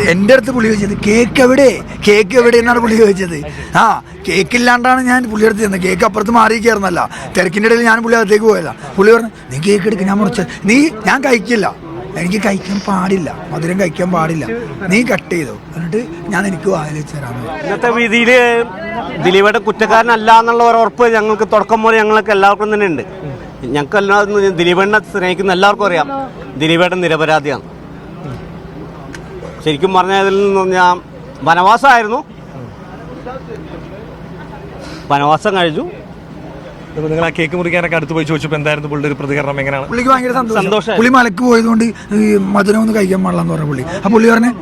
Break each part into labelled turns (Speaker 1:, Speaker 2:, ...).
Speaker 1: എന്റെ അടുത്ത് പുള്ളി ചോദിച്ചത് കേക്ക് എവിടെ? കേക്ക് എവിടെ എന്നാണ് പുള്ളി ചോദിച്ചത്. ആ കേക്ക് ഇല്ലാണ്ടാണ് ഞാൻ പുള്ളി അടുത്ത് ചെന്നത്. കേക്ക് അപ്പുറത്ത് മാറിയിരിക്കായിരുന്നല്ല തിരക്കിന്റെ ഇടയിൽ ഞാൻ പുള്ളി അകത്തേക്ക് പോയല്ല പുള്ളി പറഞ്ഞു നീ കേക്ക് എടുക്ക് ഞാൻ മുറിച്ച നീ ഞാൻ കഴിക്കില്ല. എനിക്ക് കഴിക്കാൻ പാടില്ല. മധുരം കഴിക്കാൻ പാടില്ല. നീ കട്ട് ചെയ്തോ. എന്നിട്ട് ഞാൻ എനിക്ക് വായിച്ചു തരാമെന്ന്.
Speaker 2: ഇന്നത്തെ വിധിയിൽ ദിലീപയുടെ കുറ്റക്കാരനല്ല എന്നുള്ള ഒരു ഉറപ്പ് ഞങ്ങൾക്ക് തുടക്കം മുതൽ ഞങ്ങൾക്ക് എല്ലാവർക്കും തന്നെ ഉണ്ട്. ഞങ്ങൾക്ക് എല്ലാവർക്കും ദിലീപനെ സ്നേഹിക്കുന്ന എല്ലാവർക്കും അറിയാം. ദിലീപേട്ടൻ നിരപരാധിയാണ്. ശരിക്കും പറഞ്ഞതിൽ നിന്ന് പറഞ്ഞാൽ വനവാസമായിരുന്നു. വനവാസം കഴിഞ്ഞു.
Speaker 3: അപ്പോൾ നിങ്ങൾ ആ കേക്ക് മുറിക്കാനൊക്കെ അടുത്ത് പോയി ചോദിച്ചപ്പോൾ എന്തായിരുന്നു പുള്ളിയുടെ ഒരു പ്രതികരണം? എങ്ങനെയാണ്?
Speaker 1: പുള്ളിക്ക് ഭയങ്കര സന്തോഷം. പുള്ളി മലക്ക് പോയതുകൊണ്ട് ഈ മധുരം ഒന്ന് കഴിക്കാൻ പാടില്ല എന്ന് പറഞ്ഞ പുള്ളി. അപ്പോൾ പുള്ളി പറഞ്ഞു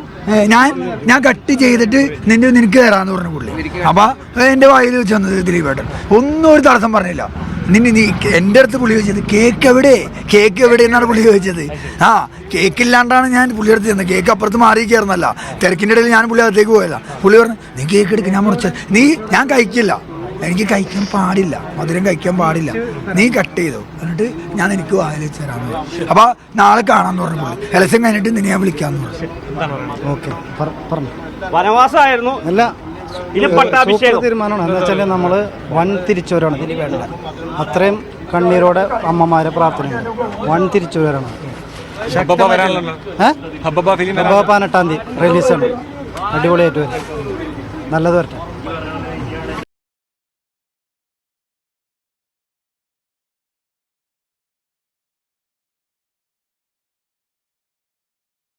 Speaker 1: ഞാൻ ഞാൻ കട്ട് ചെയ്തിട്ട് നിന്റെ നിനക്ക് തരാന്ന് പറഞ്ഞു പുള്ളി. അപ്പൊ ഏ, എന്റെ വായിൽ വെച്ച് വന്നത് ദിലീപേട്ടൻ ഒന്നും ഒരു തടസ്സം പറഞ്ഞില്ല. നിന്നെ നീ എന്റെ അടുത്ത് പുള്ളി ചോദിച്ചത് കേക്ക് എവിടെ? കേക്ക് എവിടെ എന്നാണ് പുള്ളി ചോദിച്ചത്? ആ കേക്ക് ഇല്ലാണ്ടാണ് ഞാൻ പുള്ളി അടുത്ത് ചെന്നത്. കേക്ക് അപ്പുറത്ത് മാറിയിരിക്കായിരുന്നല്ല തിരക്കിന്റെ ഇടയിൽ ഞാൻ പുള്ളി അകത്തേക്ക് പോയല്ല പുള്ളി പറഞ്ഞു നീ കേക്ക് എടുക്ക് ഞാൻ മുറിച്ച നീ ഞാൻ കഴിക്കില്ല. എനിക്ക് കഴിക്കാൻ പാടില്ല. മധുരം കഴിക്കാൻ പാടില്ല. നീ കട്ട് ചെയ്തോ. എന്നിട്ട് ഞാൻ എനിക്ക് വായിൽ വെച്ച് തരാമെന്ന് പറഞ്ഞു. അപ്പൊ നാളെ കാണാന്ന് പറഞ്ഞു പുള്ളി. എലസം കഴിഞ്ഞിട്ട് നിന്നെ ഞാൻ വിളിക്കാന്ന് പറഞ്ഞു.
Speaker 4: ഓക്കെ. പറഞ്ഞു.
Speaker 2: വനവാസമായിരുന്നു.
Speaker 4: അല്ല.
Speaker 2: പട്ടാഭിഷേകം.
Speaker 4: തീരുമാനമാണ്. എന്താ വെച്ചാൽ നമ്മൾ വൻ തിരിച്ചുവരാണ് അത്രയും കണ്ണീരോടെ അമ്മമാരെ പ്രാർത്ഥനയാണ്. വൻ തിരിച്ചുവരാണ് ഏഹ് പതിനെട്ടാം തീയതി റിലീസാണ്. അടിപൊളിയായിട്ട് വരും. നല്ലത് വരട്ടെ.